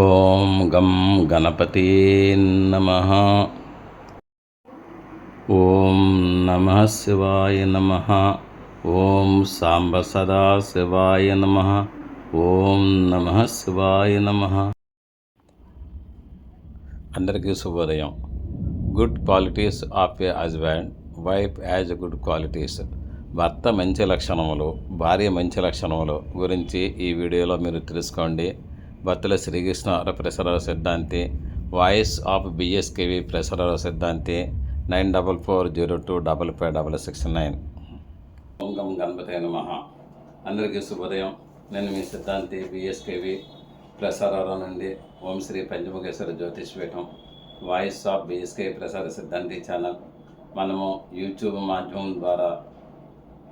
ఓం గం గణపతి నమ. ఓం నమ శివాయ నమ. ఓం సాంబ సదా శివాయ నమ. ఓం నమ శివాయ నమ. అందరికీ శుభోదయం. Good qualities of a husband wife as good qualities. భర్త మంచి లక్షణములు భార్య మంచి లక్షణములు గురించి ఈ వీడియోలో మీరు తెలుసుకోండి. భర్తల శ్రీకృష్ణ ప్రసర సిద్ధాంతి వాయిస్ ఆఫ్ బిఎస్కేవి ప్రసరాల సిద్ధాంతి nine double four zero two double five double six nine. ఓం గం గణపతి నమ. అందరికీ శుభోదయం. నేను మీ సిద్ధాంతి బిఎస్కేవి ప్రసారాల నుండి ఓం శ్రీ పంచముఖేశ్వర జ్యోతిష్ పీఠం వాయిస్ ఆఫ్ బిఎస్కే ప్రసార సిద్ధాంతి ఛానల్. మనము యూట్యూబ్ మాధ్యమం ద్వారా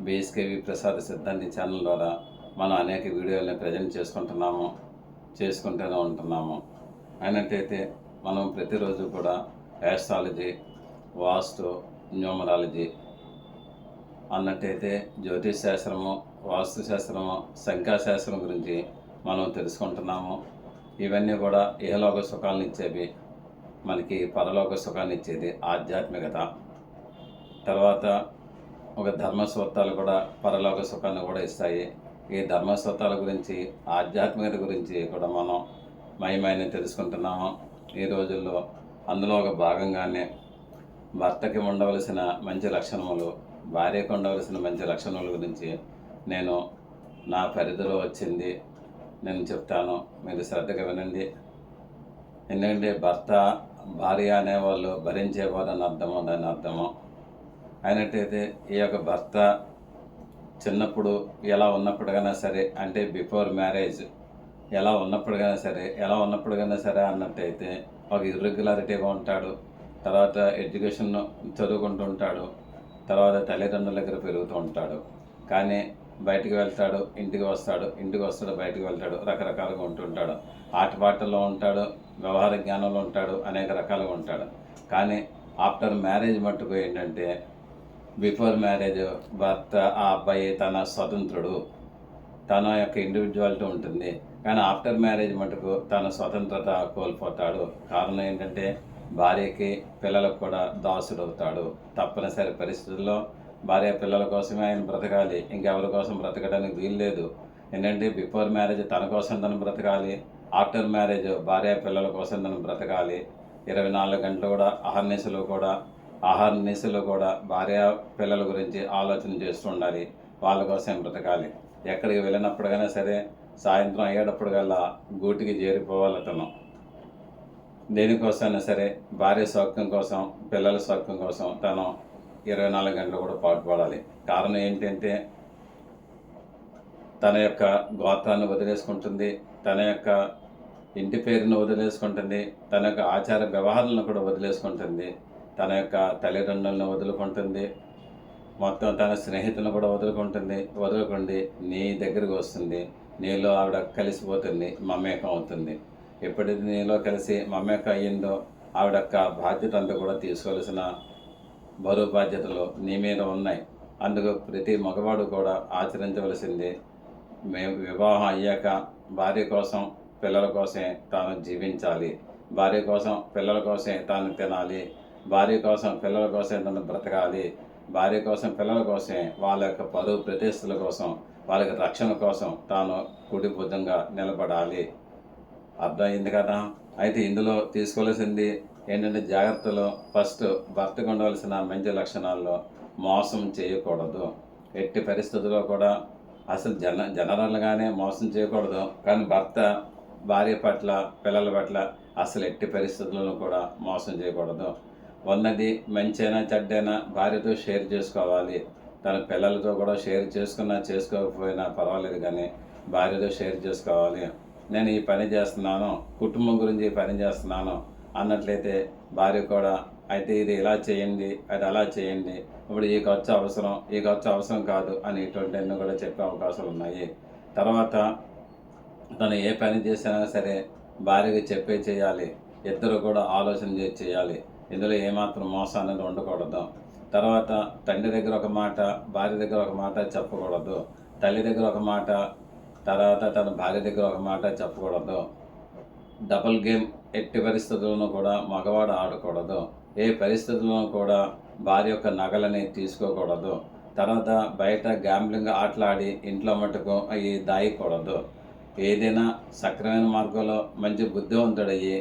బిఎస్కేవి ప్రసార సిద్ధాంతి ఛానల్ ద్వారా మనం అనేక వీడియోలను ప్రజెంట్ చేసుకుంటున్నాము. చేసుకుంటూనే ఉంటున్నాము. అయినట్టయితే మనం ప్రతిరోజు కూడా యాస్ట్రాలజీ వాస్తు న్యూమరాలజీ అన్నట్టయితే జ్యోతిష్ శాస్త్రము వాస్తు శాస్త్రము సంఖ్యాశాస్త్రం గురించి మనం తెలుసుకుంటున్నాము. ఇవన్నీ కూడా ఇహలోక సుఖాలను ఇచ్చేవి మనకి పరలోక సుఖాన్ని ఇచ్చేది ఆధ్యాత్మికత. తర్వాత ఒక ధర్మ సూత్రాలు కూడా పరలోక సుఖాన్ని కూడా ఇస్తాయి. ఈ ధర్మసూత్రాల గురించి ఆధ్యాత్మికత గురించి కూడా మనం మహిమైన తెలుసుకుంటున్నాము. ఈ రోజుల్లో అందులో ఒక భాగంగానే భర్తకి ఉండవలసిన మంచి లక్షణములు భార్యకు ఉండవలసిన మంచి లక్షణముల గురించి నేను నా పరిధిలో వచ్చింది. నేను చెప్తాను మీరు శ్రద్ధగా వినండి. ఎందుకంటే భర్త భార్య అనేవాళ్ళు భరించేవారు అని అర్థము దాని అర్థము. అయినట్టయితే ఈ యొక్క భర్త చిన్నప్పుడు ఎలా ఉన్నప్పుడుగానే సరే అంటే బిఫోర్ మ్యారేజ్ ఎలా ఉన్నప్పుడుగానే సరే ఎలా ఉన్నప్పుడుగానే సరే అన్నట్టయితే ఒక ఇర్రెగ్యులారిటీగా ఉంటాడు. తర్వాత ఎడ్యుకేషన్ చదువుకుంటూ ఉంటాడు. తర్వాత తల్లిదండ్రుల దగ్గర పెరుగుతూ ఉంటాడు. కానీ బయటికి వెళ్తాడు ఇంటికి వస్తాడు ఇంటికి వస్తాడు బయటికి వెళ్తాడు రకరకాలుగా ఉంటుంటాడు ఆటపాటల్లో ఉంటాడు వ్యవహార జ్ఞానంలో ఉంటాడు అనేక రకాలుగా ఉంటాడు. కానీ ఆఫ్టర్ మ్యారేజ్ మట్టుకు ఏంటంటే బిఫోర్ మ్యారేజ్ భర్త ఆ అబ్బాయి తన స్వతంత్రుడు. తన యొక్క ఇండివిజువాలిటీ ఉంటుంది. కానీ ఆఫ్టర్ మ్యారేజ్ మటుకు తన స్వతంత్రత కోల్పోతాడు. కారణం ఏంటంటే భార్యకి పిల్లలకు కూడా దాసుడు అవుతాడు తప్పనిసరి పరిస్థితుల్లో భార్య పిల్లల కోసమే ఆయన బ్రతకాలి. ఇంకెవరి కోసం బ్రతకడానికి వీలు లేదు. ఏంటంటే బిఫోర్ మ్యారేజ్ తన కోసం తను బ్రతకాలి. ఆఫ్టర్ మ్యారేజ్ భార్య పిల్లల కోసం తను బ్రతకాలి. ఇరవై నాలుగు గంటలు కూడా అహర్నిశలు కూడా ఆహార నిశలు కూడా భార్య పిల్లల గురించి ఆలోచన చేస్తూ ఉండాలి. వాళ్ళ కోసం బ్రతకాలి. ఎక్కడికి వెళ్ళినప్పుడుగానే సరే సాయంత్రం అయ్యేటప్పుడుకల్లా గూటికి చేరిపోవాలి అతను. దేనికోసమైనా సరే భార్య సౌఖ్యం కోసం పిల్లల సౌఖ్యం కోసం తను ఇరవై నాలుగు గంటలు కూడా పాటుపడాలి. కారణం ఏంటంటే తన యొక్క గోత్రాన్ని వదిలేసుకుంటుంది తన యొక్క ఇంటి పేరును వదిలేసుకుంటుంది తన యొక్క ఆచార వ్యవహారాలను కూడా వదిలేసుకుంటుంది. తన యొక్క తల్లిదండ్రులను వదులుకుంటుంది. మొత్తం తన స్నేహితులను కూడా వదులుకుంటుంది. వదులుకోండి నీ దగ్గరికి వస్తుంది. నీలో ఆవిడ కలిసిపోతుంది మమేకం అవుతుంది. ఎప్పుడైతే నీలో కలిసి మమేకం అయ్యిందో ఆవిడ యొక్క బాధ్యత అంతా కూడా తీసుకోవాల్సిన బరువు బాధ్యతలు నీ మీద ఉన్నాయి. అందుకు ప్రతి మగవాడు కూడా ఆచరించవలసింది మేము వివాహం అయ్యాక భార్య కోసం పిల్లల కోసమే తాను జీవించాలి. భార్య కోసం పిల్లల కోసమే తాను తినాలి. భార్య కోసం పిల్లల కోసం తను బ్రతకాలి. భార్య కోసం పిల్లల కోసమే వాళ్ళ యొక్క పరువు ప్రతిష్టల కోసం వాళ్ళకి రక్షణ కోసం తాను కుడిబుద్ధంగా నిలబడాలి. అర్థమైంది కదా? అయితే ఇందులో తీసుకోవాల్సింది ఏంటంటే జాగ్రత్తలో ఫస్ట్ భర్తకు ఉండవలసిన మంచి లక్షణాల్లో మోసం చేయకూడదు. ఎట్టి పరిస్థితుల్లో కూడా అసలు జన జనరల్గానే మోసం చేయకూడదు. కానీ భర్త భార్య పట్ల పిల్లల పట్ల అసలు ఎట్టి పరిస్థితులను కూడా మోసం చేయకూడదు. ఉన్నది మంచైనా చెడ్డైనా భార్యతో షేర్ చేసుకోవాలి. తన పిల్లలతో కూడా షేర్ చేసుకున్నా చేసుకోకపోయినా పర్వాలేదు కానీ భార్యతో షేర్ చేసుకోవాలి. నేను ఈ పని చేస్తున్నాను కుటుంబం గురించి ఈ పని చేస్తున్నాను అన్నట్లయితే భార్య కూడా అయితే ఇది ఇలా చేయండి అది అలా చేయండి ఇప్పుడు ఈ ఖర్చు అవసరం ఈ ఖర్చు అవసరం కాదు అని అనేటువంటివన్నీ కూడా చెప్పే అవకాశాలు ఉన్నాయి. తర్వాత తను ఏ పని చేసినా సరే భార్యకి చెప్పే చేయాలి ఇద్దరు కూడా ఆలోచన చేసి చేయాలి. ఇందులో ఏమాత్రం మోసం అనేది ఉండకూడదు. తర్వాత తండ్రి దగ్గర ఒక మాట భార్య దగ్గర ఒక మాట చెప్పకూడదు. తల్లి దగ్గర ఒక మాట తర్వాత తన భార్య దగ్గర ఒక మాట చెప్పకూడదు. డబుల్ గేమ్ ఎట్టి పరిస్థితుల్లోనూ కూడా మగవాడు ఆడకూడదు. ఏ పరిస్థితుల్లోనూ కూడా భార్య యొక్క నగలని తీసుకోకూడదు. తర్వాత బయట గ్యాంబ్లింగ్ ఆటలాడి ఇంట్లో మటుకు అవి దాయకూడదు. ఏదైనా సక్రమైన మార్గంలో మంచి బుద్ధివంతుడయ్యి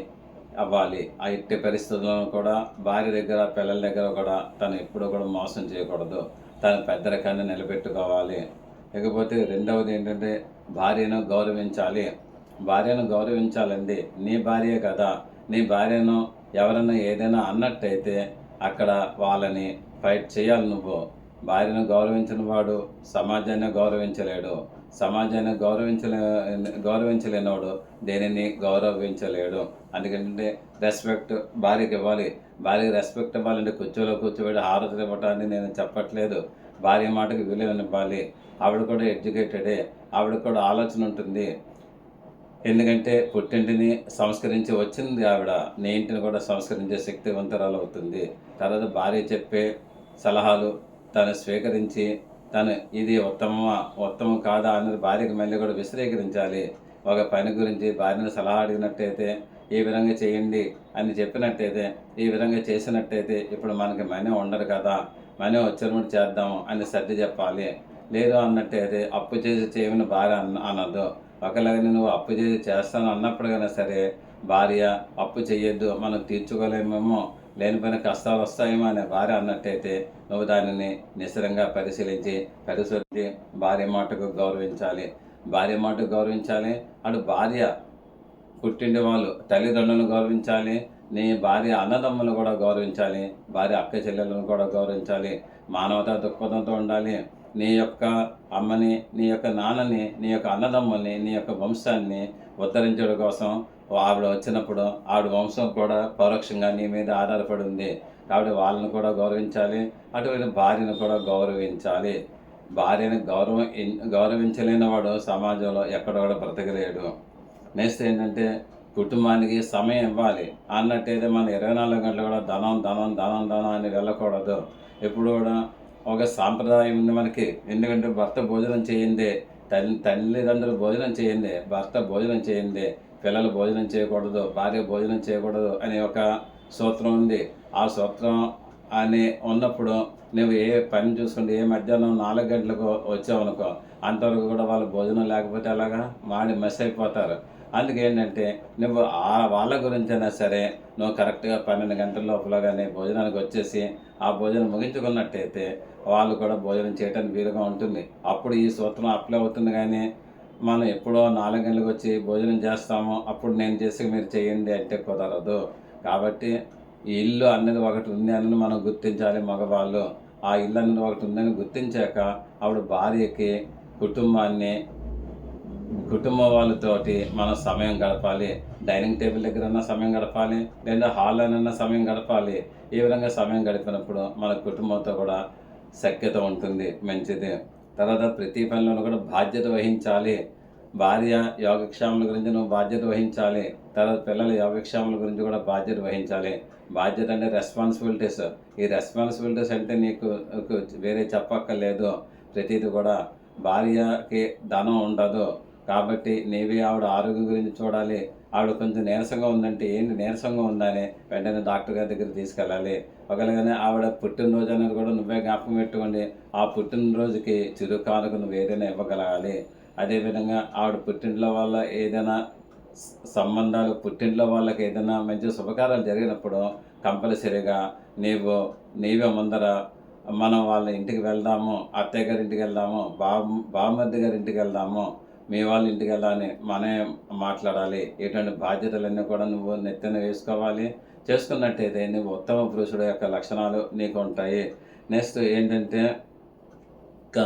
అవ్వాలి. ఆ ఎట్టి పరిస్థితులను కూడా భార్య దగ్గర పిల్లల దగ్గర కూడా తను ఎప్పుడూ కూడా మోసం చేయకూడదు. తన పెద్దరికాన్ని నిలబెట్టుకోవాలి. ఇకపోతే రెండవది ఏంటంటే భార్యను గౌరవించాలి. భార్యను గౌరవించాలండి నీ భార్యే కదా. నీ భార్యను ఎవరైనా ఏదైనా అన్నట్టయితే అక్కడ వాళ్ళని ఫైట్ చేయాలి నువ్వు. భార్యను గౌరవించిన వాడు సమాజాన్ని గౌరవించలేడు. సమాజాన్ని గౌరవించలే గౌరవించలేనివాడు దేనిని గౌరవించలేడు. అందుకంటే రెస్పెక్ట్ భార్యకి ఇవ్వాలి. భార్యకి రెస్పెక్ట్ ఇవ్వాలంటే కూర్చోలో కూర్చోబెట్టి హారతులు ఇవ్వటాన్ని నేను చెప్పట్లేదు. భార్య మాటకి విలువనివ్వాలి. ఆవిడ కూడా ఎడ్యుకేటెడే. ఆవిడ కూడా ఆలోచన ఉంటుంది. ఎందుకంటే పుట్టింటిని సంస్కరించి వచ్చింది ఆవిడ. నీ ఇంటిని కూడా సంస్కరించే శక్తివంతరాలు అవుతుంది తర్వాత భార్య చెప్పే సలహాలు తను స్వీకరించి తను ఇది ఉత్తమమా ఉత్తమం కాదా అన్నది భార్యకి మళ్ళీ కూడా విశ్రీకరించాలి ఒక పని గురించి భార్యను సలహా అడిగినట్టయితే ఈ విధంగా చేయండి అని చెప్పినట్టయితే ఈ విధంగా చేసినట్టయితే ఇప్పుడు మనకి మనీ ఉండదు కదా మనీ వచ్చినప్పుడు చేద్దాం అని సర్ది చెప్పాలి. లేదు అన్నట్టయితే అప్పు చేసి చేయమని భార్య అన్న అనదు ఒకలాగా నువ్వు అప్పు చేసి చేస్తాను అన్నప్పుడు కన్నా సరే భార్య అప్పు చేయొద్దు మనం తీర్చుకోలేమేమో లేనిపోయిన కష్టాలు వస్తాయేమో అనే భార్య అన్నట్టయితే నువ్వు దానిని నిశ్చరంగా పరిశీలించి పరిశీలించి భార్య మాటకు గౌరవించాలి. భార్య మాటకు గౌరవించాలి. అటు భార్య పుట్టింటి వాళ్ళు తల్లిదండ్రులను గౌరవించాలి. నీ భార్య అన్నదమ్ములను కూడా గౌరవించాలి. భార్య అక్క చెల్లెలను కూడా గౌరవించాలి. మానవతా దృక్పథంతో ఉండాలి. నీ యొక్క అమ్మని నీ యొక్క నాన్నని నీ యొక్క అన్నదమ్ముల్ని నీ యొక్క వంశాన్ని ఉద్ధరించడం కోసం ఆవిడ వచ్చినప్పుడు ఆవిడ వంశం కూడా పరోక్షంగా నీ మీద ఆధారపడి ఉంది. కాబట్టి వాళ్ళని కూడా గౌరవించాలి. అటువంటి భార్యను కూడా గౌరవించాలి. భార్యను గౌరవం గౌరవించలేని వాడు సమాజంలో ఎక్కడ కూడా బ్రతకలేడు. నెక్స్ట్ ఏంటంటే కుటుంబానికి సమయం ఇవ్వాలి. అన్నట్టయితే మన ఇరవై నాలుగు గంటలు కూడా ధనం ధనం ధనం ధనం అని వెళ్ళకూడదు. ఎప్పుడు కూడా ఒక సాంప్రదాయం ఉంది మనకి. ఎందుకంటే భర్త భోజనం చేయండి తల్లి తల్లిదండ్రులు భోజనం చేయండి భర్త భోజనం చేయండి పిల్లలు భోజనం చేయకూడదు భార్య భోజనం చేయకూడదు అనే ఒక సూత్రం ఉంది. ఆ సూత్రం అని ఉన్నప్పుడు నువ్వు ఏ పని చూసుకుంటే ఏ మధ్యాహ్నం నాలుగు గంటలకు వచ్చావనుకో అంతవరకు కూడా వాళ్ళు భోజనం లేకపోతే అలాగా మాడి మెస్ అయిపోతారు. అందుకే ఏంటంటే నువ్వు ఆ వాళ్ళ గురించైనా సరే నువ్వు కరెక్ట్గా పన్నెండు గంటల లోపల కానీ భోజనానికి వచ్చేసి ఆ భోజనం ముగించుకున్నట్టయితే వాళ్ళు కూడా భోజనం చేయడానికి వీలుగా ఉంటుంది. అప్పుడు ఈ సూత్రం అప్లై అవుతుంది కానీ మనం ఎప్పుడో నాలుగు గంటలకు వచ్చి భోజనం చేస్తాము అప్పుడు నేను చేసి మీరు చేయండి అంటే కుదరదు. కాబట్టి ఈ ఇల్లు అన్నది ఒకటి ఉంది అని మనం గుర్తించాలి మగవాళ్ళు. ఆ ఇల్లు అన్నది ఒకటి ఉందని గుర్తించాక ఆవిడ భార్యకి కుటుంబాన్ని కుటుంబ వాళ్ళతోటి మనం సమయం గడపాలి. డైనింగ్ టేబుల్ దగ్గర ఉన్న సమయం గడపాలి లేదా హాల్లోనన్నా సమయం గడపాలి. ఈ విధంగా సమయం గడిపినప్పుడు మన కుటుంబంతో కూడా సఖ్యత ఉంటుంది మంచిది. తర్వాత ప్రతి పనిలోనూ కూడా బాధ్యత వహించాలి. భార్య యోగక్షేమాల గురించి నువ్వు బాధ్యత వహించాలి. తర్వాత పిల్లల యోగక్షేమాల గురించి కూడా బాధ్యత వహించాలి. బాధ్యత అంటే రెస్పాన్సిబిలిటీస్ ఈ రెస్పాన్సిబిలిటీస్ అంటే నీకు వేరే చెప్పక్కర్లేదు. ప్రతిది కూడా భార్యకి ధనం ఉండదు. కాబట్టి నీవి ఆవిడ ఆరోగ్యం గురించి చూడాలి. ఆవిడ కొంచెం నీరసంగా ఉందంటే ఏంటి నీరసంగా ఉందని? వెంటనే డాక్టర్ గారి దగ్గర తీసుకెళ్ళాలి. ఒకవేళగానే ఆవిడ పుట్టినరోజు అనేది కూడా నువ్వే జ్ఞాపకం పెట్టుకోండి. ఆ పుట్టినరోజుకి చిరుకాలకు నువ్వు ఏదైనా ఇవ్వగలగాలి. అదేవిధంగా ఆవిడ పుట్టింట్లో వల్ల ఏదైనా సంబంధాలు పుట్టింట్లో వాళ్ళకి ఏదైనా మంచి శుభకార్యాలు జరిగినప్పుడు కంపల్సరీగా నీవు నీవే ముందర మనం వాళ్ళ ఇంటికి వెళ్దాము అత్తయ్య గారి ఇంటికి వెళ్దాము బావ బావమర్ది గారి ఇంటికి వెళ్దాము మీ వాళ్ళ ఇంటికి వెళ్ళాలని మనమే మాట్లాడాలి. ఎటువంటి బాధ్యతలన్నీ కూడా నువ్వు నెత్తిన వేసుకోవాలి. చేసుకున్నట్టయితే నువ్వు ఉత్తమ పురుషుడు యొక్క లక్షణాలు నీకు ఉంటాయి. నెక్స్ట్ ఏంటంటే ఇంకా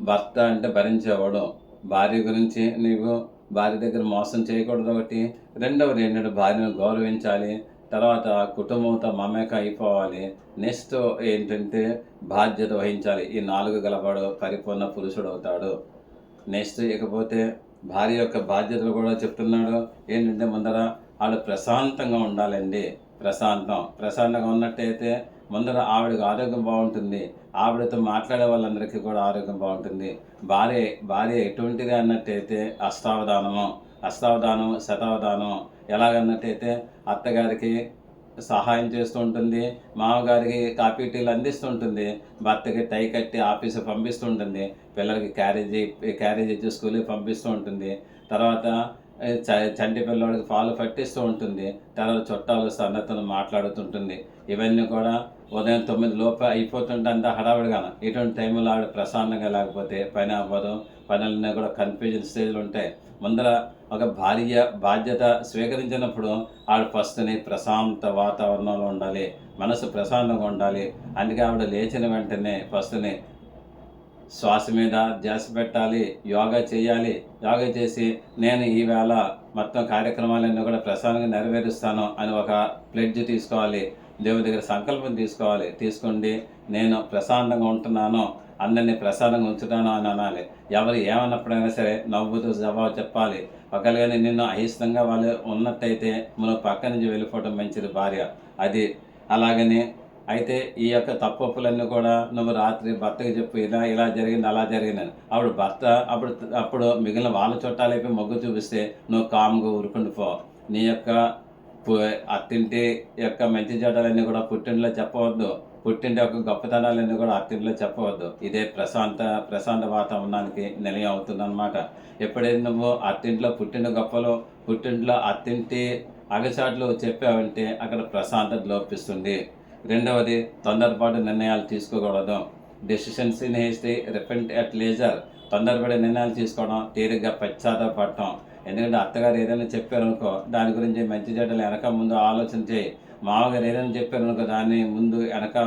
భర్త అంటే భరించేవాడు. భార్య గురించి నీవు భార్య దగ్గర మోసం చేయకూడదు ఒకటి రెండవది ఏంటంటే భార్యను గౌరవించాలి. తర్వాత కుటుంబంతో మమేక అయిపోవాలి. నెక్స్ట్ ఏంటంటే బాధ్యత వహించాలి. ఈ నాలుగు గలవాడు పరిపూర్ణ పురుషుడు అవుతాడు. నెక్స్ట్ ఇకపోతే భార్య యొక్క బాధ్యతలు కూడా చెప్తున్నాడు. ఏంటంటే ముందర ఆవిడ ప్రశాంతంగా ఉండాలండి. ప్రశాంతం. ప్రశాంతంగా ఉన్నట్టయితే ముందర ఆవిడకి ఆరోగ్యం బాగుంటుంది. ఆవిడతో మాట్లాడే వాళ్ళందరికీ కూడా ఆరోగ్యం బాగుంటుంది. భార్య భార్య ఎటువంటిది అన్నట్టయితే అష్టావధానము. అష్టావధానం శతావధానం ఎలాగన్నట్టయితే అత్తగారికి సహాయం చేస్తూ ఉంటుంది మామగారికి కాఫీ టీలు అందిస్తుంటుంది భర్తకి టై కట్టి ఆఫీసు పంపిస్తూ ఉంటుంది పిల్లలకి క్యారేజీ క్యారేజ్ ఇచ్చి స్కూల్కి పంపిస్తూ ఉంటుంది తర్వాత చ- చంటి పిల్లవాడికి పాలు పట్టిస్తూ ఉంటుంది తర్వాత చుట్టాలు సన్నతను మాట్లాడుతుంటుంది. ఇవన్నీ కూడా ఉదయం తొమ్మిది లోప అయిపోతుంటే అంతా హడావిడిగాను. ఇటువంటి టైంలో ఆవిడ ప్రశాంతంగా లేకపోతే పని అవ్వదు. పనులన్నీ కూడా కన్ఫ్యూజన్ స్టేజ్లు ఉంటాయి. ముందర ఒక భార్య బాధ్యత స్వీకరించినప్పుడు ఆవిడ ఫస్ట్ని ప్రశాంత వాతావరణంలో ఉండాలి మనసు ప్రశాంతంగా ఉండాలి. అందుకే ఆవిడ లేచిన వెంటనే ఫస్ట్ని శ్వాస మీద ధ్యాస పెట్టాలి యోగా చేయాలి. యోగా చేసి నేను ఈవేళ మొత్తం కార్యక్రమాలన్నీ కూడా ప్రశాంతంగా నెరవేరుస్తాను అని ఒక ప్లెడ్జ్ తీసుకోవాలి. దేవుడి దగ్గర సంకల్పం తీసుకోవాలి. తీసుకుండి నేను ప్రశాంతంగా ఉంటున్నాను. అందరినీ ప్రసాదంగా ఉంచుతాను అని అనాలి. ఎవరు ఏమన్నప్పుడైనా సరే నవ్వుతూ జవాబు చెప్పాలి. ఒకవేళ నిన్ను అయిష్టంగా వాళ్ళు ఉన్నట్టయితే మనం పక్క నుంచి వెళ్ళిపోవడం మంచిది భార్య. అది అలాగని అయితే ఈ యొక్క తప్పప్పులన్నీ కూడా నువ్వు రాత్రి భర్తకి చెప్పు ఇలా ఇలా జరిగింది అలా జరిగిందని అప్పుడు భర్త అప్పుడు అప్పుడు మిగిలిన వాళ్ళ చుట్టాలైపోయి మొగ్గు చూపిస్తే నువ్వు కామ్గా ఊరుకుండిపో నీ యొక్క అత్తింటి యొక్క మంచి చెడ్డలన్నీ కూడా పుట్టింట్లో చెప్పవద్దు. పుట్టిండే ఒక గొప్పతనాలన్నీ కూడా అత్తింట్లో చెప్పవద్దు. ఇదే ప్రశాంత ప్రశాంత వాతావరణానికి నిలయం అవుతుందన్నమాట. ఎప్పుడైతే నువ్వు అత్తింట్లో పుట్టిన గొప్పలు పుట్టింట్లో అత్తింటి అగచాట్లు చెప్పావంటే అక్కడ ప్రశాంతత లోపిస్తుంది. రెండవది తొందరపాటు నిర్ణయాలు తీసుకోకూడదు. Decisions in hasty repent at leisure తొందరపడే నిర్ణయాలు తీసుకోవడం తీరిగ్గా పశ్చాత్తాపడటం. ఎందుకంటే అత్తగారు ఏదైనా చెప్పారనుకో దాని గురించి మంచి చెడ్డలు వెనక ముందు ఆలోచన చేయి. మామగారు ఏదైనా చెప్పారు అనుకో దాన్ని ముందు వెనక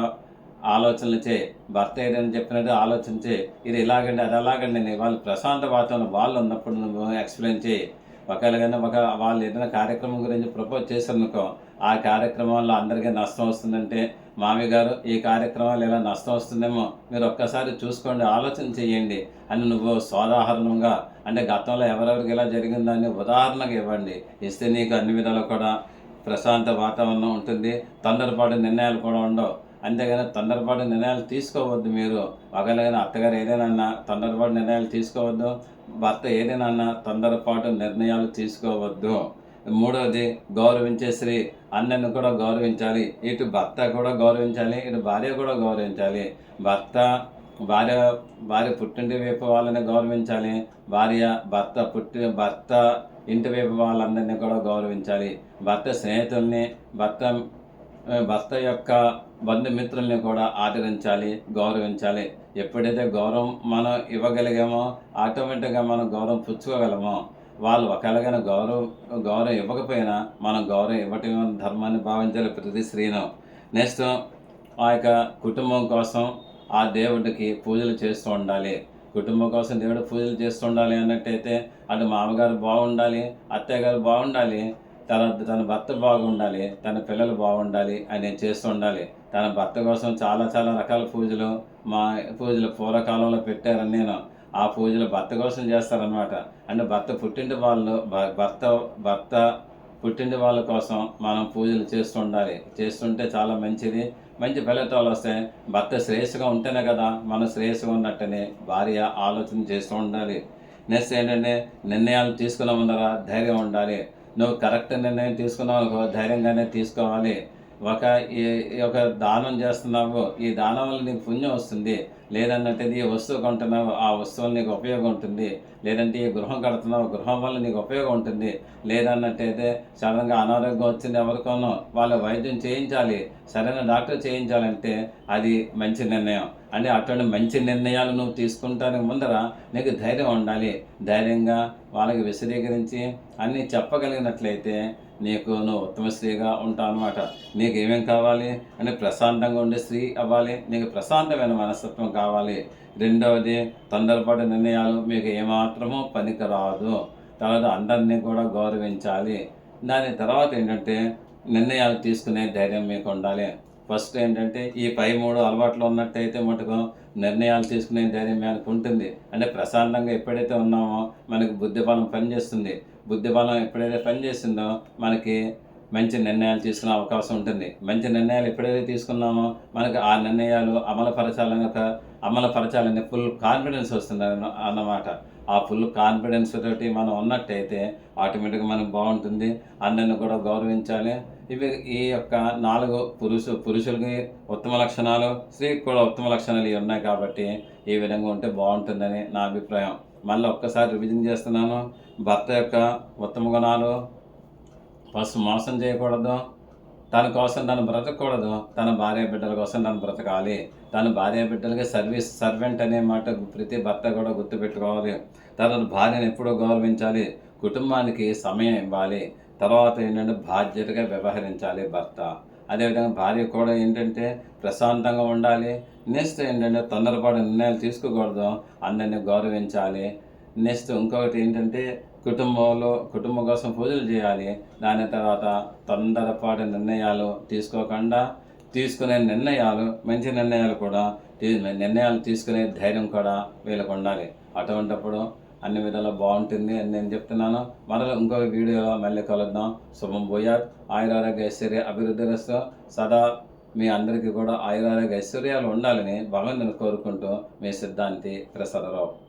ఆలోచనలు చే భర్త ఏదైనా చెప్పినట్టు ఆలోచన చేయి ఇది ఇలాగండి అది అలాగండి అని వాళ్ళు ప్రశాంత వాతావరణం వాళ్ళు ఉన్నప్పుడు నువ్వు ఎక్స్ప్లెయిన్ చేయి ఒకవేళ కానీ ఒక వాళ్ళు ఏదైనా కార్యక్రమం గురించి ప్రపోజ్ చేశారనుకో ఆ కార్యక్రమంలో అందరికీ నష్టం వస్తుందంటే మామి గారు ఈ కార్యక్రమాలు ఇలా నష్టం వస్తుందేమో మీరు ఒక్కసారి చూసుకోండి ఆలోచన చేయండి అని నువ్వు సోదాహరణంగా అంటే గతంలో ఎవరెవరికి ఇలా జరిగిందని ఉదాహరణగా ఇవ్వండి. ఇస్తే నీకు అన్ని విధాలు కూడా ప్రశాంత వాతావరణం ఉంటుంది. తొందరపాటు నిర్ణయాలు కూడా ఉండవు. అంతేగాని తొందరపాటు నిర్ణయాలు తీసుకోవద్దు మీరు. ఒకవేళ అత్తగారు ఏదైనా అన్నా తొందరపాటు నిర్ణయాలు తీసుకోవద్దు. భర్త ఏదైనా తొందరపాటు నిర్ణయాలు తీసుకోవద్దు. మూడవది గౌరవించే స్త్రీ. అన్నను కూడా గౌరవించాలి. ఇటు భర్త కూడా గౌరవించాలి. ఇటు భార్య కూడా గౌరవించాలి. భర్త భార్య భార్య పుట్టింటి వైపు వాళ్ళని గౌరవించాలి. భార్య భర్త పుట్టి భర్త ఇంటి వైపు వాళ్ళందరినీ కూడా గౌరవించాలి. భర్త స్నేహితుల్ని భర్త భర్త యొక్క బంధుమిత్రుల్ని కూడా ఆదరించాలి గౌరవించాలి. ఎప్పుడైతే గౌరవం మనం ఇవ్వగలిగామో ఆటోమేటిక్గా మనం గౌరవం పుచ్చుకోగలమో వాళ్ళు ఒకవేళగా గౌరవం గౌరవం ఇవ్వకపోయినా మనం గౌరవం ఇవ్వటం ధర్మాన్ని భావించాలి ప్రతి స్త్రీను. నెక్స్ట్ ఆ యొక్క కుటుంబం కోసం ఆ దేవుడికి పూజలు చేస్తూ ఉండాలి. కుటుంబం కోసం దేవుడు పూజలు చేస్తుండాలి అన్నట్టయితే అటు మామగారు బాగుండాలి అత్తయ్య గారు బాగుండాలి తన తన భర్త బాగుండాలి తన పిల్లలు బాగుండాలి అని చేస్తుండాలి. తన భర్త కోసం చాలా చాలా రకాల పూజలు మా పూజలు పూర్వకాలంలో పెట్టారని నేను ఆ పూజలు భర్త కోసం చేస్తారనమాట అంటే భర్త పుట్టింటి వాళ్ళు భర్త భర్త పుట్టిన వాళ్ళ కోసం మనం పూజలు చేస్తుండాలి చేస్తుంటే చాలా మంచిది. మంచి ఫలితాలు వస్తాయి. భర్త శ్రేయస్సుగా ఉంటేనే కదా మనం శ్రేయస్సుగా ఉన్నట్టనే భార్య ఆలోచన చేస్తూ ఉండాలి. నెక్స్ట్ ఏంటంటే నిర్ణయాలు తీసుకున్న ముందర ధైర్యం ఉండాలి. నువ్వు కరెక్ట్ నిర్ణయం తీసుకున్నావు ధైర్యంగానే తీసుకోవాలి. ఒక ఈ ఒక దానం చేస్తున్నావు ఈ దానం వల్ల నీకు పుణ్యం వస్తుంది. లేదన్నట్టు ఈ వస్తువు కొంటున్నావు ఆ వస్తువులు నీకు ఉపయోగం ఉంటుంది. లేదంటే ఈ గృహం కడుతున్నావు గృహం వల్ల నీకు ఉపయోగం ఉంటుంది. లేదన్నట్టయితే సడన్గా అనారోగ్యం వచ్చింది ఎవరికోనో వాళ్ళ వైద్యం చేయించాలి సరైన డాక్టర్ చేయించాలంటే అది మంచి నిర్ణయం. అంటే అటువంటి మంచి నిర్ణయాలు నువ్వు తీసుకుంటానికి ముందర నీకు ధైర్యం ఉండాలి. ధైర్యంగా వాళ్ళకి విశదీకరించి అన్నీ చెప్పగలిగినట్లయితే నీకు నువ్వు ఉత్తమ స్త్రీగా ఉంటావు అనమాట నీకు ఏమేం కావాలి? అంటే ప్రశాంతంగా ఉండే స్త్రీ అవ్వాలి. నీకు ప్రశాంతమైన మనస్తత్వం కావాలి. రెండవది తొందరపాటు నిర్ణయాలు మీకు ఏమాత్రమూ పనికిరాదు. తర్వాత అందరినీ కూడా గౌరవించాలి. దాని తర్వాత ఏంటంటే నిర్ణయాలు తీసుకునే ధైర్యం మీకు ఉండాలి. ఫస్ట్ ఏంటంటే ఈ పై మూడు అలవాట్లు ఉన్నట్టయితే మటుకు నిర్ణయాలు తీసుకునే ధైర్యం మనకు ఉంటుంది. అంటే ప్రశాంతంగా ఎప్పుడైతే ఉన్నామో మనకు బుద్ధి బలం పనిచేస్తుంది. బుద్ధి బలం ఎప్పుడైతే పనిచేసిందో మనకి మంచి నిర్ణయాలు తీసుకునే అవకాశం ఉంటుంది. మంచి నిర్ణయాలు ఎప్పుడైతే తీసుకున్నామో మనకి ఆ నిర్ణయాలు అమలుపరచాలని ఒక అమలుపరచాలని ఫుల్ కాన్ఫిడెన్స్ వస్తుంది అన్నమాట. ఆ ఫుల్ కాన్ఫిడెన్స్ తోటి మనం ఉన్నట్టయితే ఆటోమేటిక్గా మనకు బాగుంటుంది. అందరిని కూడా గౌరవించాలి. ఇవి ఈ యొక్క నాలుగు పురుషు పురుషులకి ఉత్తమ లక్షణాలు స్త్రీకి కూడా ఉత్తమ లక్షణాలు ఇవి ఉన్నాయి కాబట్టి ఈ విధంగా ఉంటే బాగుంటుందని నా అభిప్రాయం. మళ్ళీ ఒక్కసారి రివిజన్ చేస్తున్నాను. భర్త యొక్క ఉత్తమ గుణాలు పసు మోసం చేయకూడదు తన కోసం తను బ్రతకూడదు తన భార్య బిడ్డల కోసం తను బ్రతకాలి. తన భార్య బిడ్డలకి సర్వీస్ సర్వెంట్ అనే మాట ప్రతి భర్త కూడా గుర్తుపెట్టుకోవాలి. తర్వాత భార్యను ఎప్పుడూ గౌరవించాలి. కుటుంబానికి సమయం ఇవ్వాలి. తర్వాత ఏంటంటే బాధ్యతగా వ్యవహరించాలి భర్త. అదేవిధంగా భార్య కూడా ఏంటంటే ప్రశాంతంగా ఉండాలి. నెక్స్ట్ ఏంటంటే తొందరపాటు నిర్ణయాలు తీసుకోకూడదు. అందరినీ గౌరవించాలి. నెక్స్ట్ ఇంకొకటి ఏంటంటే కుటుంబంలో కుటుంబం కోసం పూజలు చేయాలి. దాని తర్వాత తొందరపాటు నిర్ణయాలు తీసుకోకుండా తీసుకునే నిర్ణయాలు మంచి నిర్ణయాలు కూడా నిర్ణయాలు తీసుకునే ధైర్యం కూడా వీళ్ళకు ఉండాలి. అటువంటప్పుడు అన్ని విధాలు బాగుంటుంది అని నేను చెప్తున్నాను. మరలా ఇంకొక వీడియోలో మళ్ళీ కలుద్దాం. శుభం భూయాత్. ఆయురారోగ్య ఐశ్వర్య అభివృద్ధి రస్తూ. సదా మీ అందరికీ కూడా ఆయురారోగ్య ఐశ్వర్యాలు ఉండాలని భగవంతుని కోరుకుంటూ మీ సిద్ధాంతి ప్రసాదరావు.